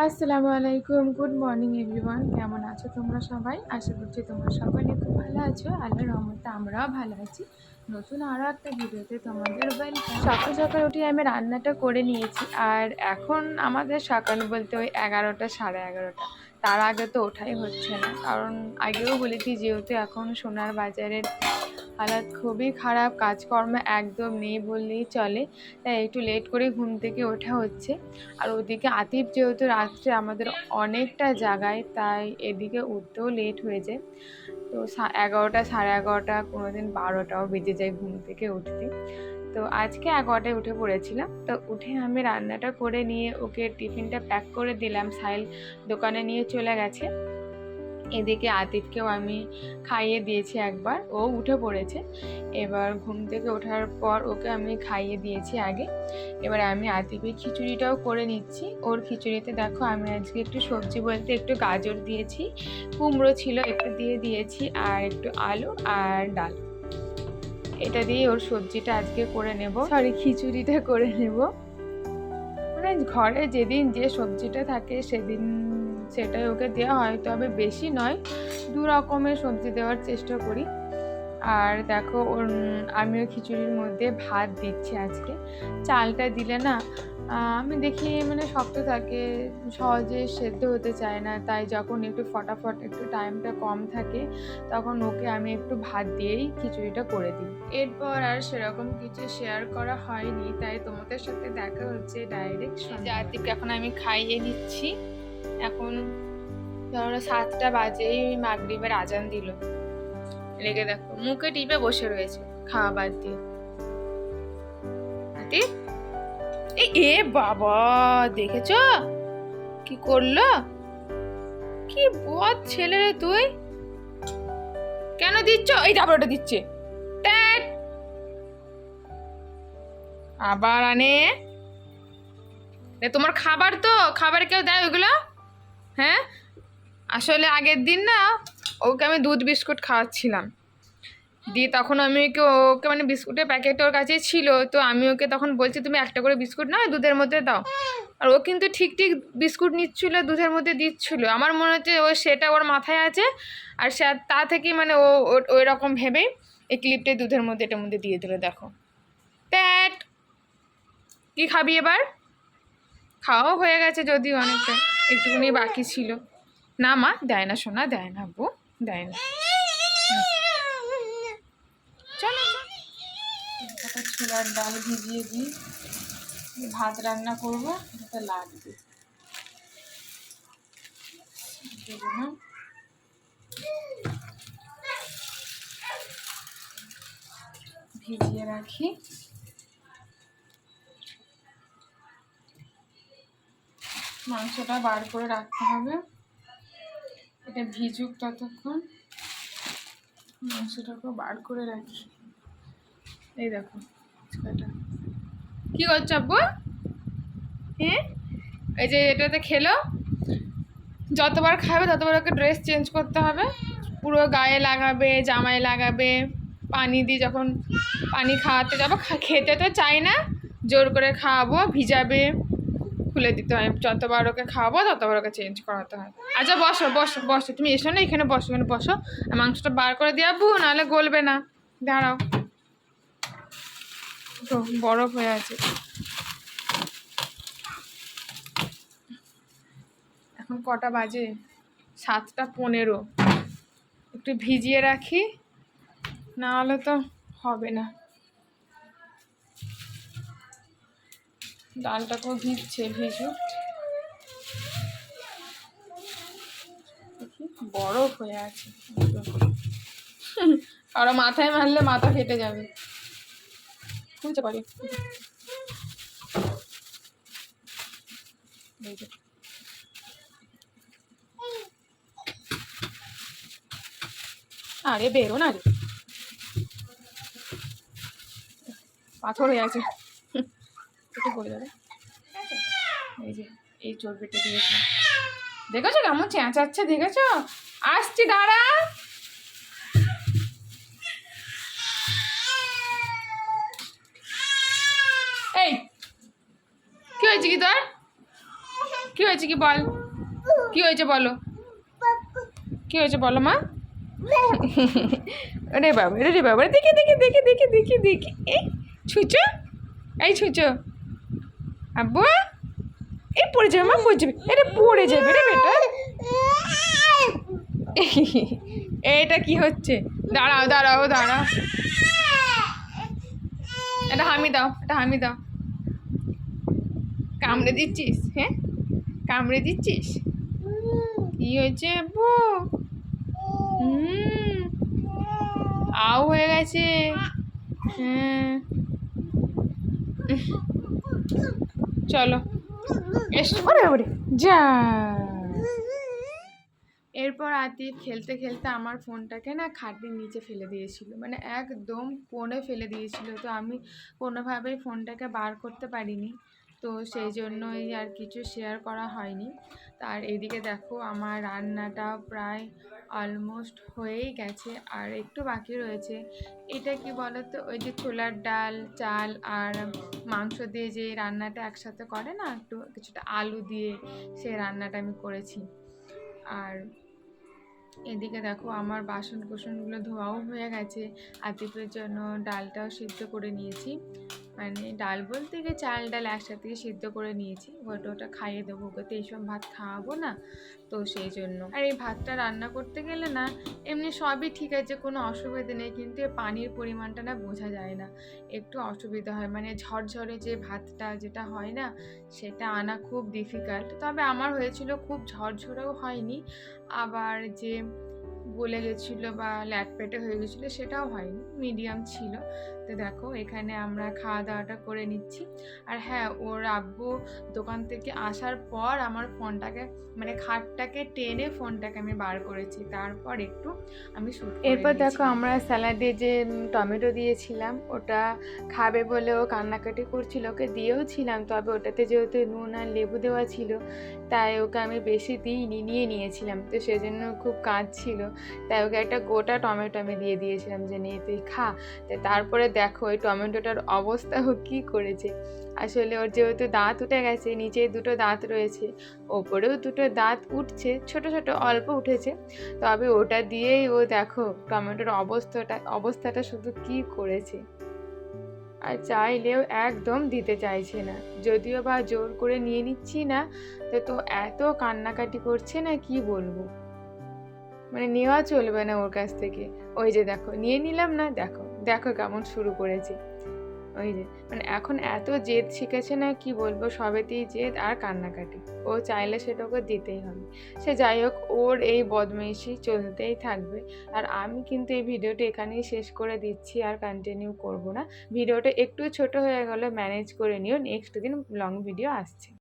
আসসালামু আলাইকুম good morning everyone কেমন আছো তোমরা সবাই? আশা করছি তোমরা সকলে খুব ভালো আছো, আল্লাহর রহমতে আমরাও ভালো আছি। নতুন আরও একটা ভিডিওতে তোমাদের ওয়েলকাম সকাল সকাল উঠে আমি রান্নাটা করে নিয়েছি, আর এখন আমাদের সকাল বলতে ওই এগারোটা, সাড়ে এগারোটা। তার আগে তো ওঠাই হচ্ছে না, কারণ আগেও বলেছি যেহেতু এখন সোনার বাজারের হালাত খুবই খারাপ, কাজকর্ম একদম নেই বললেই চলে। তাই একটু লেট করে ঘুম থেকে ওঠা হচ্ছে। আর ওদিকে আতিফ যেহেতু রাত্রে আমাদের অনেকটা জায়গায় তাই এদিকে উঠতেও লেট হয়ে যায়। তো এগারোটা, সাড়ে এগারোটা কোনো দিন বারোটাও বেজে যায় ঘুম থেকে উঠতে। তো আজকে এগারোটায় উঠে পড়েছিলাম। তো উঠে আমি রান্নাটা করে নিয়ে ওকে টিফিনটা প্যাক করে দিলাম। সাইল দোকানে নিয়ে চলে গেছে। এদিকে আতিফকেও আমি খাইয়ে দিয়েছি একবার, ও উঠে পড়েছে। এবার ঘুম থেকে ওঠার পর ওকে আমি খাইয়ে দিয়েছি আগে। এবার আমি আতিফের খিচুড়িটাও করে নিচ্ছি। ওর খিচুড়িতে দেখো আমি আজকে একটু সবজি বলতে একটু গাজর দিয়েছি, কুমড়ো ছিল একটু দিয়ে দিয়েছি, আর একটু আলু আর ডাল। এটা দিয়ে ওর সবজিটা আজকে করে নেব। সরি খিচুড়িটা করে নেব। মানে ঘরে যেদিন যে সবজিটা থাকে সেদিন সেটাই ওকে দেওয়া হয়, তবে বেশি নয়, দু রকমের সবজি দেওয়ার চেষ্টা করি। আর দেখো ওর আমিও খিচুড়ির মধ্যে ভাত দিচ্ছি আজকে। চালটা দিলে না আমি দেখি মানে শক্ত থাকে, সহজে সেদ্ধ হতে চায় না, তাই যখন একটু ফটাফট একটু টাইমটা কম থাকে, তখন ওকে আমি একটু ভাত দিয়েই খিচুড়িটা করে দিই। এরপর আর সেরকম কিছু শেয়ার করা হয়নি, তাই তোমাদের সাথে দেখা হচ্ছে ডাইরেক্ট জাতিকে এখন আমি খাইয়ে দিচ্ছি এখন ধরো সাতটা বাজেই মাগরিবের আজান দিল। লেগে দেখো, মুখে টিপে বসে রয়েছে খাওয়া বাদ দিয়ে। এ বাবা, দেখেছ? কি করল? কি বদ ছেলে রে তুই? কেন দিচ্ছ? এই ওটা দিচ্ছে। আবার আনে? তোমার খাবার তো, খাবার কেউ দেয় ওইগুলো? হ্যাঁ? আসলে আগের দিন না ওকে আমি দুধ বিস্কুট খাওয়াচ্ছিলাম। দিয়ে তখন আমি ওকে ওকে মানে বিস্কুটের প্যাকেট ওর কাছে ছিল, তো আমি ওকে তখন বলছি, তুমি একটা করে বিস্কুট নাও, দুধের মধ্যে দাও। আর ও কিন্তু ঠিক ঠিক বিস্কুট নিচ্ছিলো, দুধের মধ্যে দিচ্ছিল। আমার মনে হচ্ছে ও সেটা ওর মাথায় আছে, আর সে তা থেকেই মানে ও ওই রকম ভেবেই এই ক্লিপটাই দুধের মধ্যে, এটার মধ্যে দিয়ে দিল, দেখো। প্যাট! কী খাবি এবার? খাওয়াও হয়ে গেছে যদিও অনেকটা। একটুখানি বাকি ছিল। না মা, দেয় না সোনা, দেয় না বউ দেয় না। চলো ছোলার ডাল ভিজিয়ে দিই। ভাত রান্না করব এটা লাগবে। ভিজিয়ে রাখি। মাংসটা বার করে রাখতে হবে। এটা ভিজুক ততক্ষণ। মাংসটাকে বার করে রাখি। এই দেখো ফুচকাটা কী করছ আব্বু? হ্যাঁ? এই যে এটাতে খেলো। যতবার খাবে ততবার ওকে ড্রেস চেঞ্জ করতে হবে। পুরো গায়ে লাগাবে, জামায় লাগাবে, পানি দিয়ে যখন পানি খাওয়াতে যাব খেতে তো চাই না। জোর করে খাওয়াবো, ভিজাবে। খুলে দিতে হয়। যতবার ওকে খাওয়াবো ততবার ওকে চেঞ্জ করাতে হয়। আচ্ছা বসো বসো বসো, তুমি এসো না, এখানে বসো এখানে বসো। মাংসটা বার করে দিয়ে আবু নাহলে গলবে না। দাঁড়াও। তো, বরফ হয়ে আছে। এখন কটা বাজে? সাতটা পনেরো। একটু ভিজিয়ে রাখি, না হলে তো হবে না। ডালটাকেও ভিজছে ভিজু। বরফ হয়ে আছে। আরও মাথায় মারলে মাথা ফেটে যাবে। বুঝতে পারি? আরে বেরো না রে। পাথর হয়ে আছে। একটু পড়ে যাবে এই যে, এই চর্বিটা দিয়েছে। দেখেছ কেমন চেঁচাচ্ছে, দেখেছ? আসছি, দাঁড়া। এই, কি হয়েছে কি তোর? কি হয়েছে কি বল? কি হয়েছে বলো? কি হয়েছে বলো মা? রে বাবা রে বাবা দেখি দেখি দেখি দেখি দেখি দেখি। এই, ছুঁচো। এই, ছুঁচো। আব্বু? এই পড়ে যাবে মা, পড়ে যাবে। এটা পড়ে যাবে রে বেটা। এটা কি হচ্ছে? দাঁড়াও দাঁড়াও দাঁড়াও। এটা হামি দাও, এটা হামি দাও। কামড়ে দিচ্ছিস? হ্যাঁ? কামড়ে দিচ্ছিস? কি হয়েছে আব্বু? হুম। আও হয়ে গেছে। হ্যাঁ। চলো। যা। এরপর আতিফ খেলতে খেলতে আমার ফোনটাকে না খাটের নিচে ফেলে দিয়েছিল। মানে একদম কোণে ফেলে দিয়েছিল। তো আমি কোনোভাবেই ফোনটাকে বার করতে পারিনি। তো সেই জন্যই আর কিছু শেয়ার করা হয়নি। তার এদিকে দেখো আমার রান্নাটা প্রায় অলমোস্ট হয়েই গেছে। আর একটু বাকি রয়েছে, এটা কি বলতো, ওই যে ছোলার ডাল, চাল আর মাংস দিয়ে যে রান্নাটা একসাথে করে না, একটু কিছুটা আলু দিয়ে সেই রান্নাটা আমি করেছি। আর এদিকে দেখো, আমার বাসন কোসনগুলো ধোয়াও হয়ে গেছে আতিফের জন্য ডালটাও সিদ্ধ করে নিয়েছি। মানে ডাল বলতে গিয়ে চাল ডাল একসাথে সিদ্ধ করে নিয়েছি। ওটা ওটা খাইয়ে দেবো। ওকে তো এইসব ভাত খাওয়াবো না, তো সেই জন্য। আর এই ভাতটা রান্না করতে গেলে না, এমনি সবই ঠিক আছে, কোনো অসুবিধা নেই, কিন্তু এর পানির পরিমাণটা না বোঝা যায় না। একটু অসুবিধা হয় মানে ঝরঝরে যে ভাতটা যেটা হয় না, সেটা আনা খুব ডিফিকাল্ট তবে আমার হয়েছিল খুব ঝরঝরেও হয়নি, আবার যে গলে গেছিল বা ল্যাটপেটে হয়ে গেছিল সেটাও হয়নি মিডিয়াম ছিল। তো দেখো এখানে আমরা খাওয়া দাওয়াটা করে নিচ্ছি। আর হ্যাঁ ওর আব্বু দোকান থেকে আসার পর আমার ফোনটাকে মানে খাটটাকে টেনে ফোনটাকে আমি বার করেছি। তারপর একটু আমি শুট এরপর দেখো আমরা স্যালাডে যে টমেটো দিয়েছিলাম ওটা খাবে বলে ও কান্নাকাটি করছিল ওকে দিয়েও ছিলাম তবে ওটাতে যেহেতু নুন আর লেবু দেওয়া ছিল তাই ওকে আমি বেশি দিইনি নিয়ে নিয়েছিলাম। তো সেজন্য খুব কাঁদছিল। তাই ওকে একটা গোটা টমেটো আমি দিয়ে দিয়েছিলাম যে নিয়ে তুই খা। তো তারপরে দেখো ওই টমেটোটার অবস্থা ও কী করেছে। আসলে ওর যেহেতু দাঁত উঠে গেছে, নিচে দুটো দাঁত রয়েছে, ওপরেও দুটো দাঁত উঠছে, ছোট ছোট অল্প উঠেছে। তবে ওটা দিয়েই ও দেখো টমেটোর অবস্থাটা অবস্থাটা শুধু কি করেছে। আর চাইলেও একদম দিতে চাইছে না। যদিও বা জোর করে নিয়ে নিচ্ছি না, তো তো এত কান্নাকাটি করছে না কি বলব? মানে নেওয়া চলবে না ওর কাছ থেকে। ওই যে দেখো, নিয়ে নিলাম না, দেখো। দেখো কেমন শুরু করেছে। ওই যে মানে এখন এত জেদ শিখেছে না কি বলব, সবেতেই জেদ আর কান্নাকাটি। ও চাইলে সেটাকে দিতেই হবে। সে যাই হোক, ওর এই বদমাইশি চলতেই থাকবে। আর আমি কিন্তু এই ভিডিওটা এখানেই শেষ করে দিচ্ছি আর কন্টিনিউ করব না। ভিডিওটা একটু ছোট হয়ে গেলে ম্যানেজ করে নিও। নেক্সট দিন লং ভিডিও আসছে।